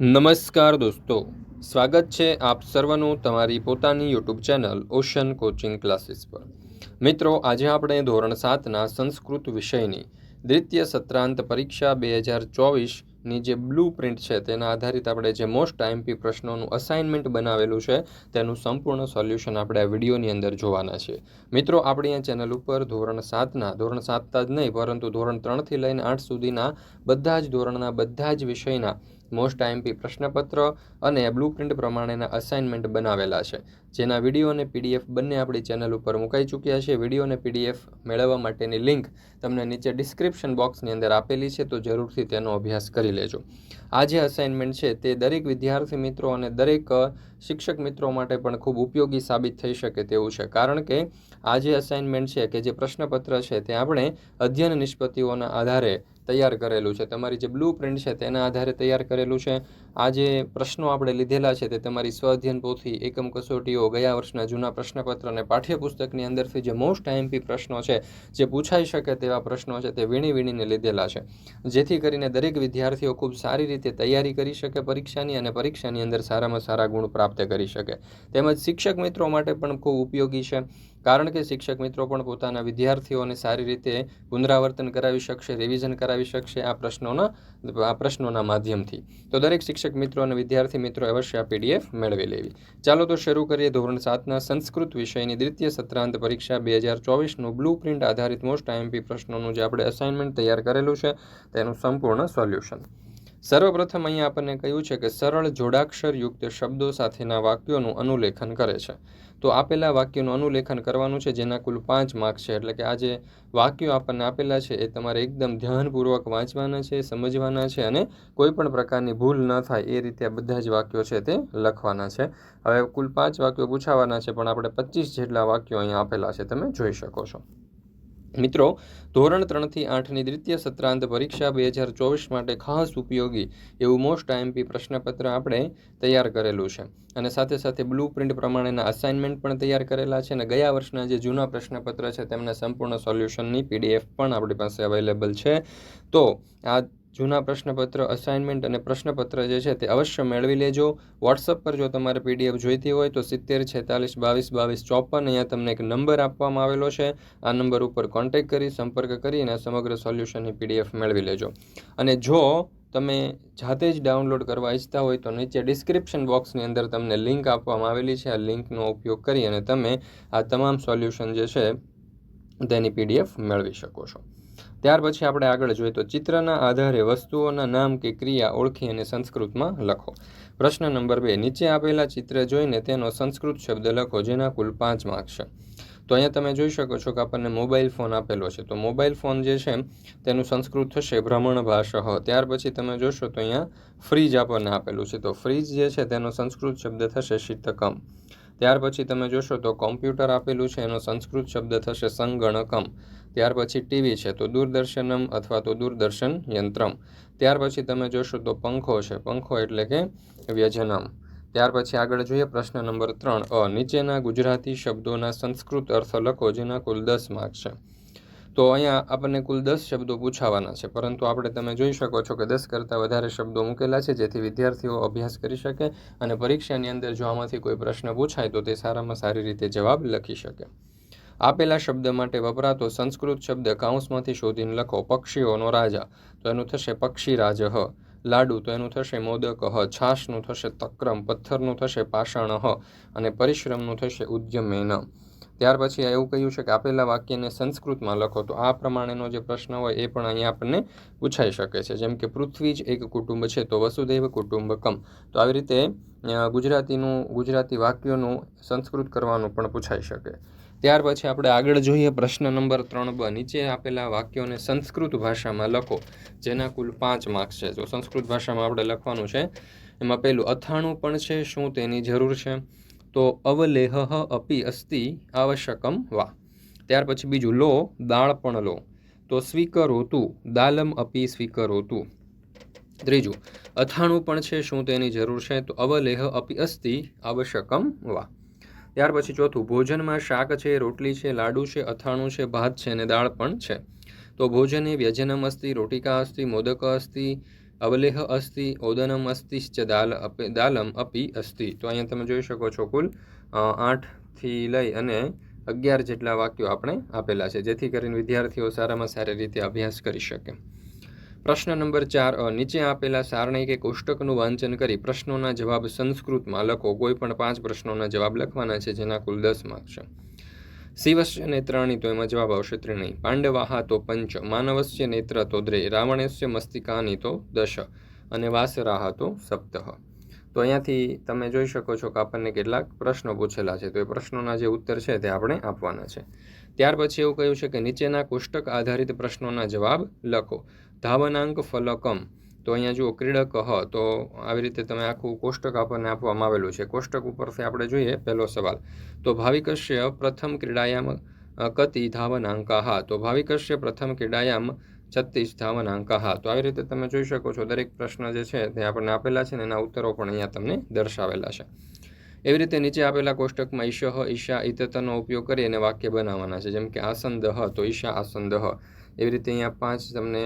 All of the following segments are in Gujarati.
નમસ્કાર દોસ્તો, સ્વાગત છે આપ સર્વનું તમારી પોતાની YouTube channel ocean coaching classes પર. મિત્રો, આજે આપણે ધોરણ સાતના સંસ્કૃત વિષયની દ્વિતીય સત્રાંત પરીક્ષા બે હજાર ચોવીસની જે બ્લુ પ્રિન્ટ છે તેના આધારિત આપણે જે મોસ્ટ આઈએમપી પ્રશ્નોનું અસાઇનમેન્ટ બનાવેલું છે તેનું સંપૂર્ણ સોલ્યુશન આપણે આ વિડીયોની અંદર જોવાના છે. મિત્રો, આપણી આ ચેનલ ઉપર ધોરણ સાતના, ધોરણ સાતતા જ નહીં, પરંતુ ધોરણ ત્રણથી લઈને આઠ સુધીના બધા જ ધોરણના બધા જ વિષયના મોસ્ટ આઈએમપી પ્રશ્નપત્ર અને બ્લુ પ્રિન્ટ પ્રમાણેના અસાઇનમેન્ટ બનાવેલા છે. જેના વીડિયો અને પીડીએફ બંને આપણી ચેનલ ઉપર મુકાઈ ચૂક્યા છે. વીડિયો અને પીડીએફ મેળવવા માટેની લિંક તમને નીચે ડિસ્ક્રિપ્શન બોક્સની અંદર આપેલી છે, તો જરૂરથી તેનો અભ્યાસ કરી લેજો. આ જે અસાઇનમેન્ટ છે, તે દરેક વિદ્યાર્થી મિત્રો અને દરેક શિક્ષક મિત્રો માટે પણ ખૂબ ઉપયોગી સાબિત થઈ શકે તેવું છે. કારણ કે આ જે અસાઇનમેન્ટ છે, કે જે પ્રશ્નપત્ર છે, તે આપણે અધ્યયન નિષ્પત્તિઓના આધારે તૈયાર કરેલું છે. તમારી જે બ્લુ પ્રિન્ટ છે તેના આધારે તૈયાર કરેલું છે. આ જે પ્રશ્નો આપણે લીધેલા છે તે તમારી સ્વઅધ્યયન પોથી એકમ કસોટીઓ ગયા વર્ષના જૂના પ્રશ્નપત્ર અને પાઠ્યપુસ્તકની અંદરથી જે મોસ્ટ આઈએમપી પ્રશ્નો છે, જે પૂછાઈ શકે તેવા પ્રશ્નો છે તે વીણી વીણીને લીધેલા છે. જેથી કરીને દરેક વિદ્યાર્થીઓ ખૂબ સારી રીતે તૈયારી કરી શકે પરીક્ષાની અને પરીક્ષાની અંદર સારામાં સારા ગુણ પ્રાપ્ત કરી શકે. તેમજ શિક્ષક મિત્રો માટે પણ ખૂબ ઉપયોગી છે. કારણ કે શિક્ષક મિત્રો પણ પોતાના વિદ્યાર્થીઓને સારી રીતે પુનરાવર્તન કરાવી શકશે રિવિઝન કરાવી શકશે આ પ્રશ્નોના આ પ્રશ્નોના માધ્યમથી. તો દરેક શિક્ષક મિત્રો અને વિદ્યાર્થી મિત્રો અવશ્ય આ પીડીએફ મેળવી લેવી. ચાલો તો શરૂ કરીએ ધોરણ સાતના સંસ્કૃત વિષયની દ્વિતીય સત્રાંત પરીક્ષા બે હજાર ચોવીસનું બ્લુ પ્રિન્ટ આધારિત મોસ્ટ આઈએમપી પ્રશ્નોનું જે આપણે અસાઇનમેન્ટ તૈયાર કરેલું છે, તેનું સંપૂર્ણ સોલ્યુશન સર્વપ્રથમ અહીંયા આપણને કહ્યું છે કે સરળ જોડાક્ષરયુક્ત શબ્દો સાથેના વાક્યોનું અનુલેખન કરે છે. તો આપેલા વાક્યનું અનુલેખન કરવાનું છે, જેના કુલ પાંચ માર્ક છે. એટલે કે આ જે વાક્યો આપણને આપેલા છે, એ તમારે એકદમ ધ્યાનપૂર્વક વાંચવાના છે, સમજવાના છે અને કોઈ પણ પ્રકારની ભૂલ ન થાય, એ રીતે આ બધા જ વાક્યો છે તે લખવાના છે. હવે કુલ પાંચ વાક્યો પૂછાવાના છે, પણ આપણે પચીસ જેટલા વાક્યો અહીંયા આપેલા છે, તમે જોઈ શકો છો. મિત્રો, ધોરણ ત્રણથી આઠની દ્વિતીય સત્રાંત પરીક્ષા બે હજાર ચોવીસ માટે ખાસ ઉપયોગી એવું મોસ્ટ આઈએમપી પ્રશ્નપત્ર આપણે તૈયાર કરેલું છે. અને સાથે સાથે બ્લુ પ્રિન્ટ પ્રમાણેના અસાઇનમેન્ટ પણ તૈયાર કરેલા છે અને ગયા વર્ષના જે જૂના પ્રશ્નપત્ર છે તેમના સંપૂર્ણ સોલ્યુશનની પીડીએફ પણ આપણી પાસે અવેલેબલ છે. તો આ જૂના પ્રશ્નપત્ર અસાઇનમેન્ટ અને પ્રશ્નપત્ર જે છે તે અવશ્ય મેળવી લેજો. વોટ્સઅપ પર જો તમારે પીડીએફ જોઈતી હોય તો સિત્તેર, છેતાલીસ, બાવીસ બાવીસ, ચોપન અહીંયા તમને એક નંબર આપવામાં આવેલો છે. આ નંબર ઉપર કોન્ટેક્ટ કરી, સંપર્ક કરીને સમગ્ર સોલ્યુશનની પીડીએફ મેળવી લેજો. અને જો તમે જાતે જ ડાઉનલોડ કરવા ઈચ્છતા હોય તો નીચે ડિસ્ક્રિપ્શન બોક્સની અંદર તમને લિંક આપવામાં આવેલી છે. આ લિંકનો ઉપયોગ કરી અને તમે આ તમામ સોલ્યુશન જે છે તેની પીડીએફ મેળવી શકો છો. ત્યાર પછી આપણે આગળ જોઈએ તો ચિત્રના આધારે વસ્તુઓના નામ કે ક્રિયા ઓળખી અને સંસ્કૃતમાં લખો. પ્રશ્ન નંબર બે, નીચે આપેલા ચિત્ર જોઈને તેનો સંસ્કૃત શબ્દ લખો, જેના કુલ પાંચ માર્ક છે. તો અહીંયા તમે જોઈ શકો છો કે આપણને મોબાઈલ ફોન આપેલો છે. તો મોબાઈલ ફોન જે છે, તેનું સંસ્કૃત થશે ભ્રમણ ભાષ ત્યાર પછી તમે જોશો તો અહીંયા ફ્રીજ આપણને આપેલું છે. તો ફ્રીજ જે છે, તેનો સંસ્કૃત શબ્દ થશે શીતકમ. ત્યાર પછી તમે જોશો તો કોમ્પ્યુટર આપેલું છે, એનો સંસ્કૃત શબ્દ થશે સંગણકમ. ત્યાર પછી ટીવી છે તો દૂરદર્શનમ અથવા તો દૂરદર્શન યંત્રમ. ત્યાર પછી તમે જોશો તો પંખો છે. પંખો એટલે કે વ્યજનમ. ત્યાર પછી આગળ જોઈએ પ્રશ્ન નંબર ત્રણ. અ. નીચેના ગુજરાતી શબ્દોના સંસ્કૃત અર્થ લખો જેના કુલ દસ માર્ક છે. તો અહીંયા આપણને કુલ દસ શબ્દો પૂછાવાના છે. પરંતુ આપણે તમે જોઈ શકો છો કે દસ કરતાં વધારે શબ્દો મૂકેલા છે જેથી વિદ્યાર્થીઓ અભ્યાસ કરી શકે અને પરીક્ષાની અંદર જો આમાંથી કોઈ પ્રશ્ન પૂછાય તો તે સારામાં સારી રીતે જવાબ લખી શકે. આપેલા શબ્દ માટે વપરાતો સંસ્કૃત શબ્દ કાઉન્સમાંથી શોધીને લખો, પક્ષીઓનો રાજા તો એનું થશે પક્ષી રાજ હ લાડુ તો એનું થશે મોદક હ છાશનું થશે તક્રમ પથ્થરનું થશે પાષાણ હ અને પરિશ્રમનું થશે ઉદ્યમેન ત્યાર પછી એવું કહ્યું છે કે આપેલા વાક્યને સંસ્કૃતમાં લખો તો આ પ્રમાણેનો જે પ્રશ્ન હોય એ પણ અહીંયા આપણને પૂછાઈ શકે છે. જેમ કે, પૃથ્વી જ એક કુટુંબ છે, તો વસુદૈવ કુટુંબકમ તો આવી રીતે ગુજરાતીનું, ગુજરાતી વાક્યોનું સંસ્કૃત કરવાનું પણ પૂછાઈ શકે. ત્યાર પછી આપણે આગળ જોઈએ પ્રશ્ન નંબર ત્રણ બ. નીચે આપેલા વાક્યોને સંસ્કૃત ભાષામાં લખો, જેના કુલ પાંચ માર્ક્સ છે. તો સંસ્કૃત ભાષામાં આપણે લખવાનું છે, એમાં પહેલું, અથાણું પણ છે, શું તેની જરૂર છે? તો અવલેહ અપી અસ્તિ આવશ્યકમ વા. ત્યાર પછી બીજું, લો, દાળ પણ લો. તો સ્વીકરોતું, દાલમ અપી સ્વીકરોતું. ત્રીજું, અથાણું પણ છે, શું તેની જરૂર છે? તો અવલેહ અપી અસ્તિ આવશ્યકમ વા. ત્યાર પછી ચોથું, ભોજનમાં શાક છે, રોટલી છે, લાડુ છે, અથાણું છે, ભાત છે અને દાળ પણ છે. તો ભોજને વ્યજનમ અસ્તિ, રોટિકા અસ્તિ, મોદક અસ્તિ, અવલેહ અસ્તિ, ઓદનમ અસ્તિશ્ચ દાલ દાલમ અપી અસ્તિ. તો અહીંયા તમે જોઈ શકો છો કુલ આઠથી લઈ અને અગિયાર જેટલા વાક્યો આપણે આપેલા છે, જેથી કરીને વિદ્યાર્થીઓ સારામાં સારી રીતે અભ્યાસ કરી શકે. પ્રશ્ન નંબર ચાર નીચે આપેલા સારણી કે કોષ્ટકનું વાંચન કરી પ્રશ્નોના જવાબ સંસ્કૃતમાં લખો. કોઈ પણ પાંચ પ્રશ્નોના જવાબ લખવાના છે, જેના કુલ દસ માર્ક છે. શિવસ્ય નેત્રાણી તો એમાં જવાબ આવશે ત્રણેય. પાંડવાહા તો પંચ, માનવસ્ય નેત્ર તો દ્રે, રાવણસ્ય મસ્તિકાની તો દશ, અને વાસરાહ તો સપ્તહ. તો અહીંયાથી તમે જોઈ શકો છો કે આપણને કેટલાક પ્રશ્નો પૂછેલા છે. તો એ પ્રશ્નોના જે ઉત્તર છે તે આપણે આપવાના છે. ત્યાર પછી એવું કહ્યું છે કે નીચેના કોષ્ટક આધારિત પ્રશ્નોના જવાબ લખો. ધાવનાંક ફલકમ. તો અહીંયા જુઓ, ક્રીડક હ, તો આવી રીતે તમે આખું કોષ્ટક આપણને આપવામાં આવેલું છે. કોષ્ટક ઉપરથી આપણે જોઈએ, પહેલો સવાલ. તો ભાવિકશ્ય પ્રથમ ક્રીડાયામ કતિ ધાવનાંકાહ. તો ભાવિકશ્ય પ્રથમ ક્રીડાયામ છત્રીસ ધાવનાંકાહ. તો આવી રીતે તમે જોઈ શકો છો, દરેક પ્રશ્ન જે છે તે આપણને આપેલા છે ને એના ઉત્તરો પણ અહીંયા તમને દર્શાવેલા છે. એવી રીતે નીચે આપેલા કોષ્ટકમાં ઈશ ઈશા ઇતતનો ઉપયોગ કરી અને વાક્ય બનાવવાના છે. જેમ કે આસંદહ તો ઈશા આસંદહ એવી રીતે અહીંયા પાંચ તમને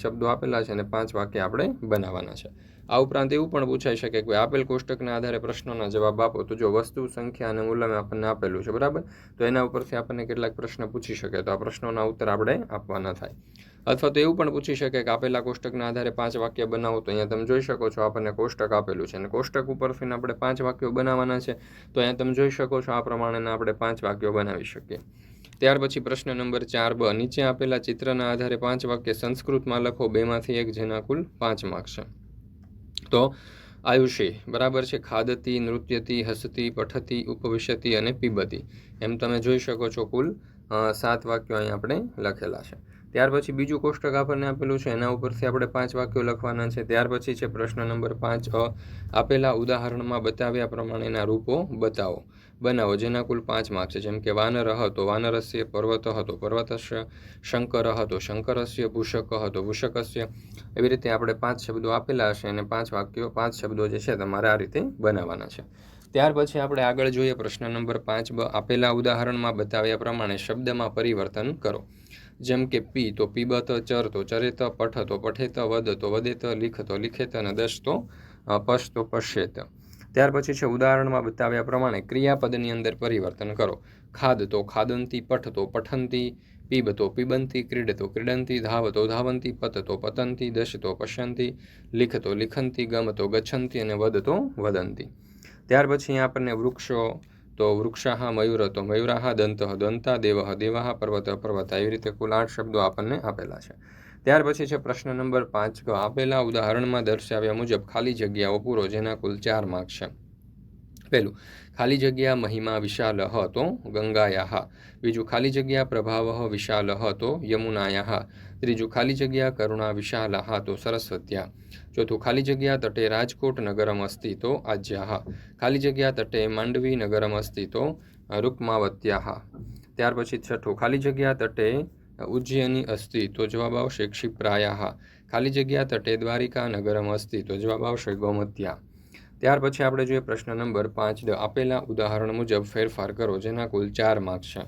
શબ્દો આપેલા છે અને પાંચ વાક્ય આપણે બનાવવાના છે. આ ઉપરાંત એવું પણ પૂછાઈ શકે કે આપેલ કોષ્ટકના આધારે પ્રશ્નોના જવાબ આપો તો જો વસ્તુ, સંખ્યા અને મૂલ્યમાં આપણને આપેલું છે, બરાબર? તો એના ઉપરથી આપણને કેટલાક પ્રશ્ન પૂછી શકે તો આ પ્રશ્નોના ઉત્તર આપણે આપવાના થાય. અથવા તો એવું પણ પૂછી શકે કે આપેલા કોષ્ટકના આધારે પાંચ વાક્ય બનાવો તો અહીંયા તમે જોઈ શકો છો આપણને કોષ્ટક આપેલું છે અને કોષ્ટક ઉપરથી આપણે પાંચ વાક્યો બનાવવાના છે તો અહીંયા તમે જોઈ શકો છો આ પ્રમાણેના આપણે પાંચ વાક્યો બનાવી શકીએ. ત્યાર પછી પ્રશ્ન નંબર ચાર બ. નીચે આપેલા ચિત્રના આધારે પાંચ વાક્ય સંસ્કૃતમાં લખો. બેમાંથી એક જેના કુલ પાંચ માર્ક છે. તો આયુષી, બરાબર છે? ખાદતી, નૃત્યતી, હસતી, પઠતી, ઉપવિશતી અને પીબતી. એમ તમે જોઈ શકો છો કુલ સાત વાક્યો અહીં આપણે લખેલા છે. ત્યાર પછી બીજું કોષ્ટક આપણને આપેલું છે. એના ઉપરથી આપણે પાંચ વાક્યો લખવાના છે. ત્યાર પછી છે પ્રશ્ન નંબર પાંચ આપેલા ઉદાહરણમાં બતાવ્યા પ્રમાણેના રૂપો બતાવો. બનાવો જેના કુલ પાંચ માર્ક છે. જેમ કે વાનર હતો વાનરસ્ય પર્વત હતો, પર્વતસ્ય શંકર હતો, શંકરસ્ય ભૂષક હતો, ભૂષકસ્ય એવી રીતે આપણે પાંચ શબ્દો આપેલા હશે અને પાંચ વાક્યો, પાંચ શબ્દો જે છે તમારે આ રીતે બનાવવાના છે. ત્યાર પછી આપણે આગળ જોઈએ પ્રશ્ન નંબર પાંચ આપેલા ઉદાહરણમાં બતાવ્યા પ્રમાણે શબ્દમાં પરિવર્તન કરો. જેમ કે પી, તો પીબત, ચર, તો ચરેત, પઠ, તો પઠેત, વદ, તો વદેત, લિખતો, લિખેત અને દશ, તો પશ ત્યાર પછી છે, ઉદાહરણમાં બતાવ્યા પ્રમાણે ક્રિયાપદની અંદર પરિવર્તન કરો. ખાદ તો ખાદંતી, પઠતો પઠંતી, પીબતો પીબંતી, ક્રીડતો ક્રીડંતી, ધાવતો ધાવંતી, પતતો પતંતી દશતો પશ્યંતી, લિખતો લિખંતી, ગમતો ગચ્છંતી અને વધતો વદંતી ત્યાર પછી આપણને વૃક્ષો, તો વૃક્ષાહ મયુર તો મયુરાહ, દંત, દંતા, દેવ, દેવાહ, પર્વત પર્વત એવી રીતે કુલ આઠ શબ્દો આપણને આપેલા છે. ત્યાર પછી છે પ્રશ્ન નંબર પાંચ, કે આપેલા ઉદાહરણમાં દર્શાવ્યા મુજબ ખાલી જગ્યાઓ પૂરો જેના કુલ ચાર માર્ક છે. પહેલું, ખાલી જગ્યા મહિમા વિશાલ તો ગંગાયાહ બીજું, ખાલી જગ્યા પ્રભાવ વિશાલ તો યમુનાયાહ ત્રીજું, ખાલી જગ્યા કરુણા વિશાલ તો સરસ્વત્યા. ચોથું, ખાલી જગ્યા તટે રાજકોટ નગરમ અસ્તિ તો આજ્યાહ ખાલી જગ્યા તટે માંડવી નગરમ અસ્તિ તો રૂકમાવત્યાહ ત્યાર પછી છઠ્ઠું, ખાલી જગ્યા તટે ઉજ્જૈની અસ્થિ, તો જવાબ આવશે ક્ષિપ્રાયા ખાલી જગ્યા તટે દ્વારિકા નગરમ અસ્થિ, તો જવાબ આવશે ગૌમત્યા. ત્યાર પછી આપણે જોઈએ પ્રશ્ન નંબર પાંચ. આપેલા ઉદાહરણ મુજબ ફેરફાર કરો, જેના કુલ ચાર માર્ક છે.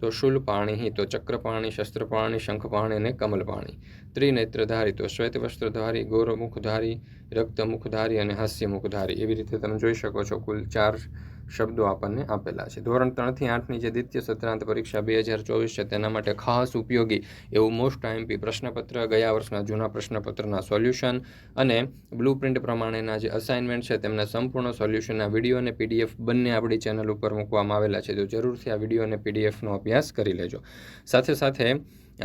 તો શુલ પાણી, તો ચક્રપાણી શસ્ત્રપાણી શંખપાણી અને કમલપાણી ત્રિનેત્રધારી, તો શ્વેત વસ્ત્રધારી ગૌરમુખધારી રક્તમુખધારી અને હાસ્યમુખધારી. એવી રીતે તમે જોઈ શકો છો કુલ ચાર શબ્દો આપણને આપેલા છે. ધોરણ ત્રણથી આઠની જે દ્વિતીય સત્રાંત પરીક્ષા બે હજાર ચોવીસ છે, તેના માટે ખાસ ઉપયોગી એવું મોસ્ટ આઈએમપી પ્રશ્નપત્ર, ગયા વર્ષના જૂના પ્રશ્નપત્રના સોલ્યુશન અને બ્લુ પ્રિન્ટ પ્રમાણેના જે અસાઇનમેન્ટ છે, તેમના સંપૂર્ણ સોલ્યુશનના વીડિયો અને પીડીએફ બંને આપણી ચેનલ ઉપર મૂકવામાં આવેલા છે. તો જરૂરથી આ વીડિયો અને પીડીએફનો અભ્યાસ કરી લેજો. સાથે સાથે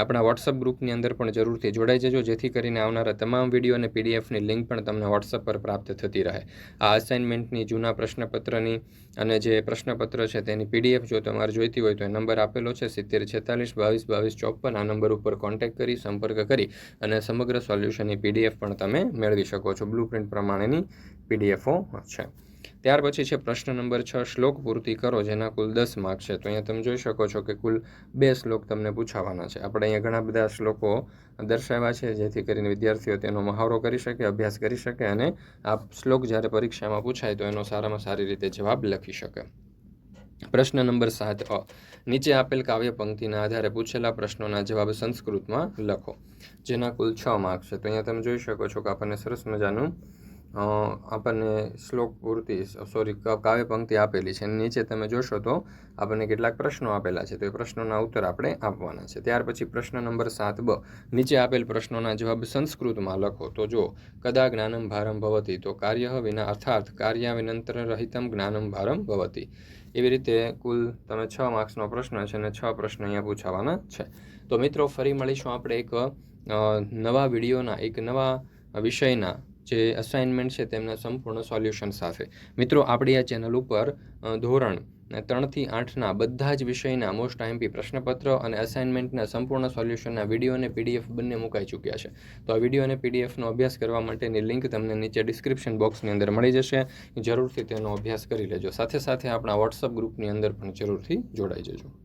આપણા વોટ્સઅપ ગ્રુપની અંદર પણ જરૂરથી જોડાઈ જજો, જેથી કરીને આવનારા તમામ વીડિયો અને પીડીએફની લિંક પણ તમને વોટ્સઅપ પર પ્રાપ્ત થતી રહે. આ અસાઇનમેન્ટની જૂના પ્રશ્નપત્રની અને જે પ્રશ્નપત્ર છે તેની પીડીએફ જો તમારે જોઈતી હોય તો એ નંબર આપેલો છે, સિત્તેર છેતાલીસ, બાવીસ બાવીસ, ચોપન, આ નંબર ઉપર કોન્ટેક્ટ કરી, સંપર્ક કરી અને સમગ્ર સોલ્યુશનની પીડીએફ પણ તમે મેળવી શકો છો. બ્લુ પ્રિન્ટ પ્રમાણેની પીડીએફો છે. ત્યાર પછી છે પ્રશ્ન નંબર છ, શ્લોક પૂર્તિ કરો, જેના કુલ દસ માર્ક છે. તો અહીંયા તમે જોઈ શકો છો કે કુલ બે શ્લોક તમને પૂછાવાના છે. આપણે અહીંયા ઘણા બધા શ્લોકો દર્શાવ્યા છે, જેથી કરીને વિદ્યાર્થીઓ તેનો મહાવરો કરી શકે, અભ્યાસ કરી શકે અને આ શ્લોક જ્યારે પરીક્ષામાં પૂછાય તો એનો સારામાં સારી રીતે જવાબ લખી શકે. પ્રશ્ન નંબર સાત, અ. નીચે આપેલ કાવ્ય પંક્તિના આધારે પૂછેલા પ્રશ્નોના જવાબ સંસ્કૃતમાં લખો, જેના કુલ છ માર્ક છે. તો અહીંયા તમે જોઈ શકો છો કે આપણને સરસ મજાનું આપણને શ્લોક પૂરતી સોરી કાવ્ય પંક્તિ આપેલી છે. નીચે તમે જોશો તો આપણને કેટલાક પ્રશ્નો આપેલા છે. તો એ પ્રશ્નોના ઉત્તર આપણે આપવાના છે. ત્યાર પછી પ્રશ્ન નંબર સાત બ. નીચે આપેલ પ્રશ્નોના જવાબ સંસ્કૃતમાં લખો. તો જો કદા જ્ઞાનમ ભારમ ભવતી? તો કાર્ય વિના અર્થાત કાર્યાવિનંતર રહિતમ જ્ઞાનમ ભારમ ભવતી. એવી રીતે કુલ તમે છ માર્ક્સનો પ્રશ્ન છે અને છ પ્રશ્ન અહીંયા પૂછાવાના છે. તો મિત્રો, ફરી મળીશું આપણે એક નવા વિડીયોના, એક નવા વિષયના જે અસાઇનમેન્ટ છે તેમના સંપૂર્ણ સોલ્યુશન સાથે. મિત્રો, આપણી આ ચેનલ ઉપર ધોરણ ત્રણથી આઠના બધા જ વિષયના મોસ્ટ આઈએમપી પ્રશ્નપત્ર અને અસાઇનમેન્ટના સંપૂર્ણ સોલ્યુશનના વીડિયો અને પીડીએફ બંને મુકાઈ ચૂક્યા છે. તો આ વીડિયો અને પીડીએફનો અભ્યાસ કરવા માટેની લિંક તમને નીચે ડિસ્ક્રિપ્શન બોક્સની અંદર મળી જશે. જરૂરથી તેનો અભ્યાસ કરી લેજો. સાથે સાથે આપણા વોટ્સઅપ ગ્રુપની અંદર પણ જરૂરથી જોડાઈ જજો.